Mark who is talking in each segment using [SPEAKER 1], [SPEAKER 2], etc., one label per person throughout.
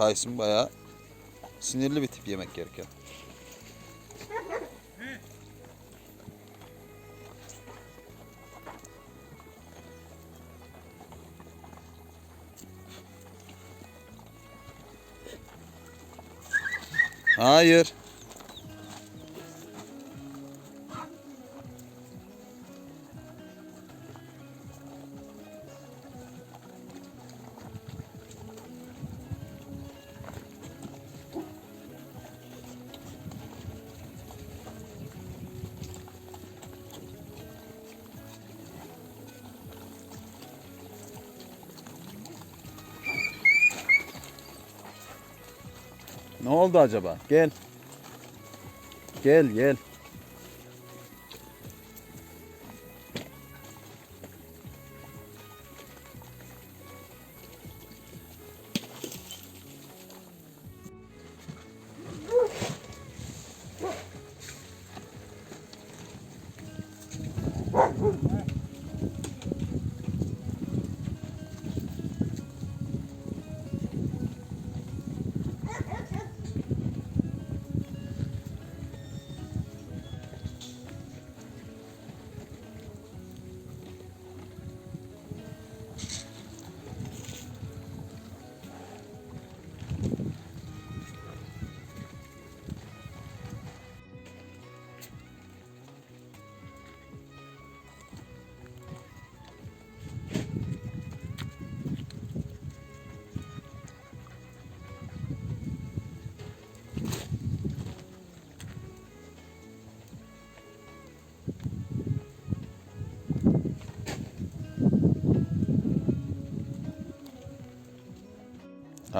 [SPEAKER 1] Tyson bayağı sinirli bir tip yemek yerken. Hayır. Ne oldu acaba? Gel. Gel gel.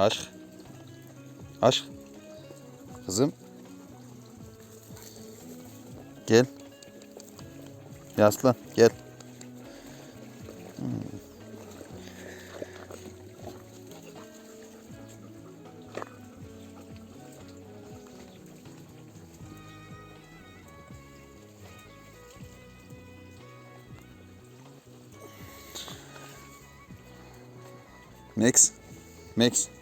[SPEAKER 1] Aşk. Aşk. Kızım. Gel. Yaslan gel. Hmm. Max. Max.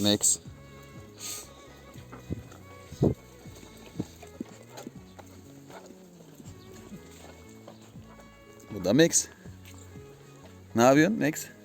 [SPEAKER 1] Max. Bu da Max. Ne yapıyorsun Max?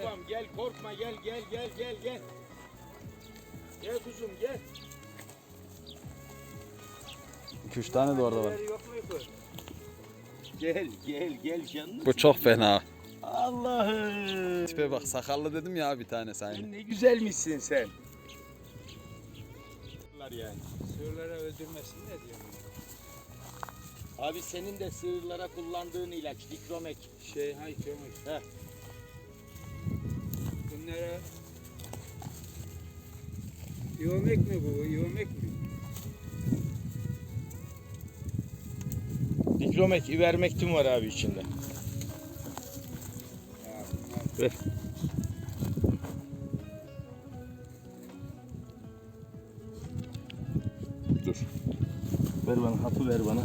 [SPEAKER 2] Babam gel korkma gel gel gel gel gel. Gel kuzum gel.
[SPEAKER 1] 2-3 tane de orada var.
[SPEAKER 2] Yok mu yukarı? Gel gel gel canım.
[SPEAKER 1] Bu çok fena.
[SPEAKER 2] Allah'ım.
[SPEAKER 1] Tipe bak sakallı dedim ya bir tane sen.
[SPEAKER 2] Sen ne güzelmişsin sen. yani.
[SPEAKER 3] Sığırlara öldürmesin ne diyor?
[SPEAKER 2] Abi senin de sığırlara kullandığın ilaç dikromek.
[SPEAKER 3] Şey hay kömür.
[SPEAKER 2] Heh.
[SPEAKER 3] Bunlara Yomek mi bu? Yomek mi?
[SPEAKER 2] Dikromek, ivermektin var abi içinde. Ver. Dur. Ver bana hapı ver bana.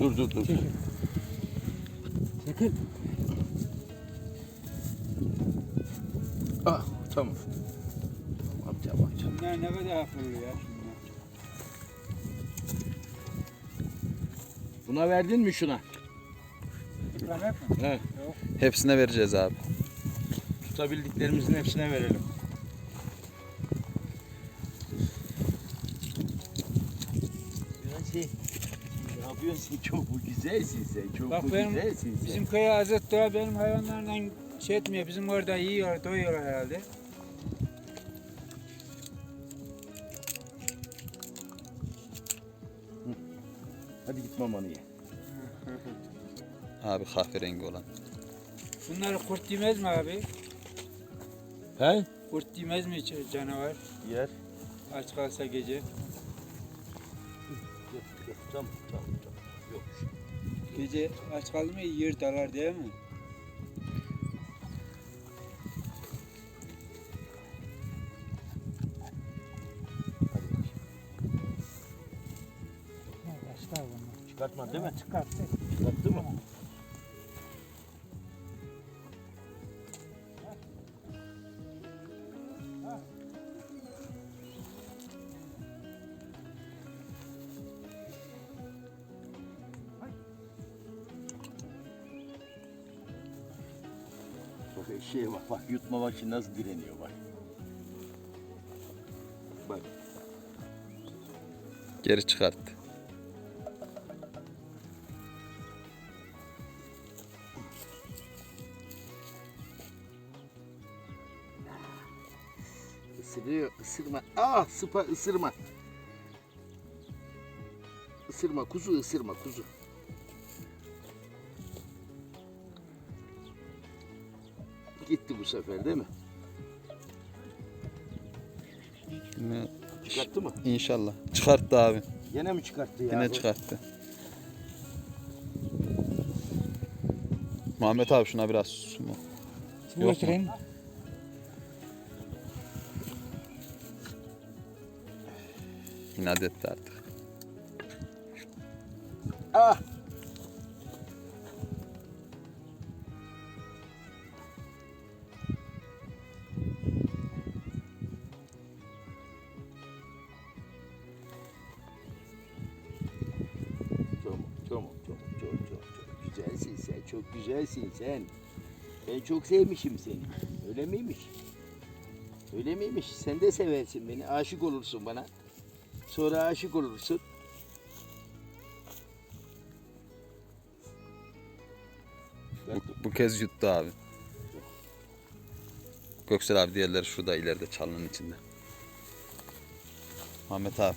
[SPEAKER 2] Dur dur dur.
[SPEAKER 3] Sakın.
[SPEAKER 2] Ah tamam. Amca amca.
[SPEAKER 3] Bunlar ne kadar akıllı ya şunlar.
[SPEAKER 2] Buna verdin mi şuna?
[SPEAKER 3] Yıkamak mı?
[SPEAKER 2] He.
[SPEAKER 3] Yok.
[SPEAKER 1] Hepsine vereceğiz abi.
[SPEAKER 2] Tutabildiklerimizin hepsine verelim. Şey. Ne yapıyorsun? Çok güzelsin sen. Çok
[SPEAKER 3] Bak benim-
[SPEAKER 2] güzelsin sen.
[SPEAKER 3] Bizim köye Hazret Doğa benim hayvanlarla şey etmiyor. Bizim orada yiyor, doyuyor herhalde.
[SPEAKER 2] Hadi git mamanı ye.
[SPEAKER 1] Abi kahverengi olan.
[SPEAKER 3] Bunları kurt yemez mi abi?
[SPEAKER 2] He?
[SPEAKER 3] Kurt yemez mi canavar?
[SPEAKER 2] Yer.
[SPEAKER 3] Aç kalsa gece.
[SPEAKER 2] Yok, yok, tamam, tamam, tamam. Yok.
[SPEAKER 3] Gece aç kaldı mı yer dalar değil mi?
[SPEAKER 2] Çıkartma değil mi?
[SPEAKER 3] Çıkarttı.
[SPEAKER 2] Çıkarttı mı? Çok eşeğe bak bak yutmamak için nasıl direniyor bak. Bak
[SPEAKER 1] Geri çıkarttı.
[SPEAKER 2] Isırıyor ısırma. Ah sıpa ısırma. Isırma kuzu ısırma kuzu. Gitti bu sefer değil mi?
[SPEAKER 1] Yine
[SPEAKER 2] Çıkarttı mı?
[SPEAKER 1] İnşallah. Çıkarttı abi.
[SPEAKER 2] Yine mi çıkarttı ya?
[SPEAKER 1] Yine
[SPEAKER 2] bu?
[SPEAKER 1] çıkarttı. Muhammed abi şuna biraz su mu? Yok mu?
[SPEAKER 3] getireyim.
[SPEAKER 1] İnat etti artık.
[SPEAKER 2] Ah! Tamam, tamam, çok, çok, çok güzelsin sen, çok güzelsin sen. Ben çok sevmişim seni. Öyle miymiş? Öyle miymiş? Sen de seversin beni, aşık olursun bana. Sonra aşık olursun.
[SPEAKER 1] Bu, bu kez yuttu abi. Göksel abi diğerleri şurada ileride çalının içinde. Muhammed abi.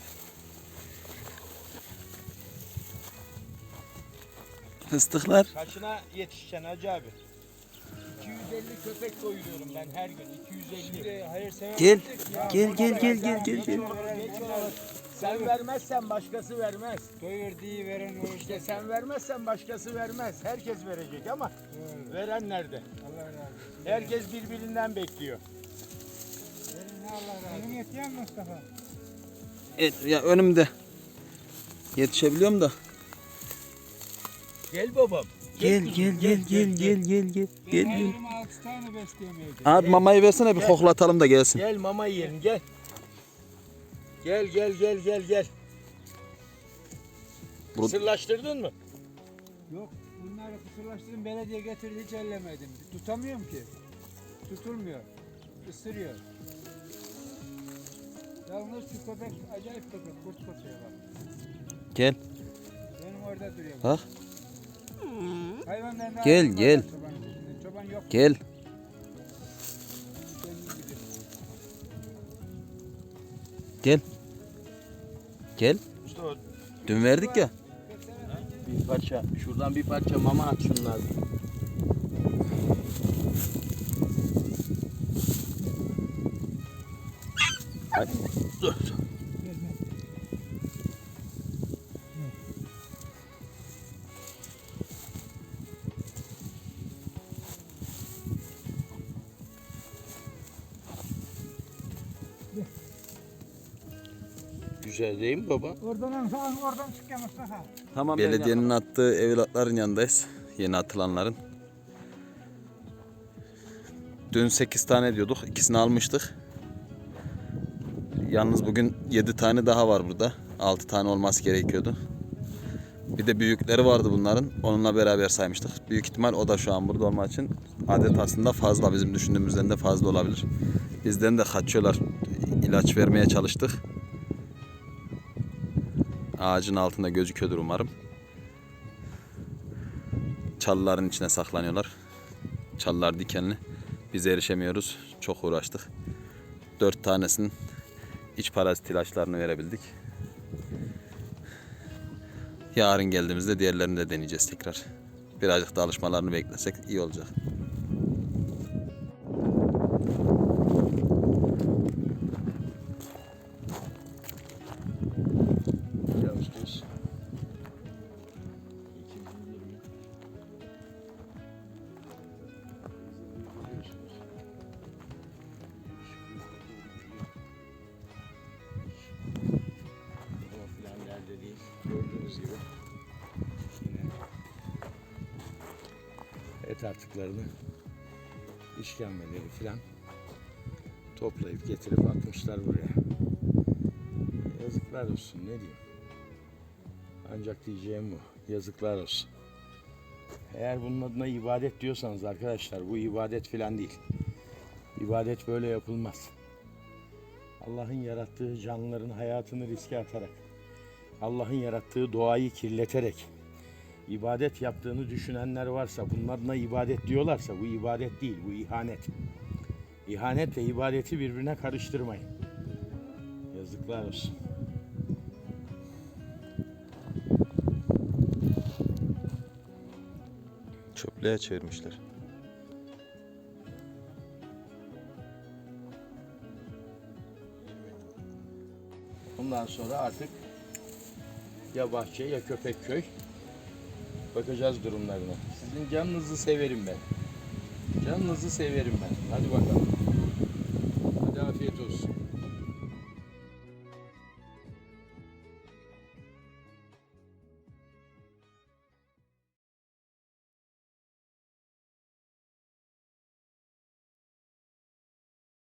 [SPEAKER 1] Fıstıklar.
[SPEAKER 2] Kaçına yetişeceksin Hacı abi? 250 köpek doyuruyorum ben her gün. 250.
[SPEAKER 3] Şimdi hayır sever
[SPEAKER 1] Gel. Gel, gel, gel, gel, gel, gel.
[SPEAKER 2] Sen vermezsen başkası vermez.
[SPEAKER 3] Doyur diye veren o
[SPEAKER 2] İşte sen vermezsen başkası vermez. Herkes verecek ama
[SPEAKER 3] Doğru.
[SPEAKER 2] veren nerede?
[SPEAKER 3] Allah razı olsun.
[SPEAKER 2] Herkes birbirinden bekliyor.
[SPEAKER 3] Verin Allah razı olsun. Yetiyor Mustafa?
[SPEAKER 1] Evet, ya önümde. Yetişebiliyorum da.
[SPEAKER 2] Gel babam.
[SPEAKER 1] Gel gel gel gel gel gel gel gel gel. Abi mamayı versene bir koklatalım da gelsin.
[SPEAKER 2] Gel mama yiyelim gel. Gel gel gel gel gel.
[SPEAKER 1] Bu-
[SPEAKER 2] Sırlaştırdın mı?
[SPEAKER 3] Yok bunları kısırlaştırdım belediye getirdi hiç ellemedim. Tutamıyorum ki. Tutulmuyor. Isırıyor. Yalnız şu köpek acayip köpek kurt köpeği bak.
[SPEAKER 1] Gel.
[SPEAKER 3] Benim orada duruyor.
[SPEAKER 1] Bak.
[SPEAKER 3] Hayvanların
[SPEAKER 1] Gel, gel.
[SPEAKER 3] üstünde. Çoban yok.
[SPEAKER 1] Gel. Gel. Gel.
[SPEAKER 2] O
[SPEAKER 1] Dün verdik ya.
[SPEAKER 2] Bir parça şuradan bir parça mama at şunlar. Hadi. Dur.
[SPEAKER 3] Gel,
[SPEAKER 2] Güzel değil mi baba?
[SPEAKER 3] Oradan falan oradan çık ya Mustafa.
[SPEAKER 2] Tamam.
[SPEAKER 1] Belediyenin attığı evlatların yanındayız. Yeni atılanların. Dün 8 tane diyorduk. ikisini almıştık. Yalnız bugün 7 tane daha var burada. 6 tane olması gerekiyordu. Bir de büyükleri vardı bunların. Onunla beraber saymıştık. Büyük ihtimal o da şu an burada olmak için adet aslında fazla. Bizim düşündüğümüzden de fazla olabilir. Bizden de kaçıyorlar. İlaç vermeye çalıştık. Ağacın altında gözüküyordur umarım. Çalıların içine saklanıyorlar. Çalılar dikenli. Biz erişemiyoruz. Çok uğraştık. Dört tanesinin iç parazit ilaçlarını verebildik. Yarın geldiğimizde diğerlerini de deneyeceğiz tekrar. Birazcık da alışmalarını beklesek iyi olacak.
[SPEAKER 2] Artıklarını, işkembeleri filan toplayıp getirip atmışlar buraya. Yazıklar olsun ne diyeyim. Ancak diyeceğim bu. Yazıklar olsun. Eğer bunun adına ibadet diyorsanız arkadaşlar bu ibadet filan değil. İbadet böyle yapılmaz. Allah'ın yarattığı canlıların hayatını riske atarak, Allah'ın yarattığı doğayı kirleterek ibadet yaptığını düşünenler varsa, bunun adına ibadet diyorlarsa bu ibadet değil, bu ihanet. İhanetle ibadeti birbirine karıştırmayın. Yazıklar olsun.
[SPEAKER 1] Çöplüğe çevirmişler.
[SPEAKER 2] Bundan sonra artık ya bahçe ya köpek köy. Bakacağız durumlarına. Sizin canınızı severim ben. Canınızı severim ben. Hadi bakalım.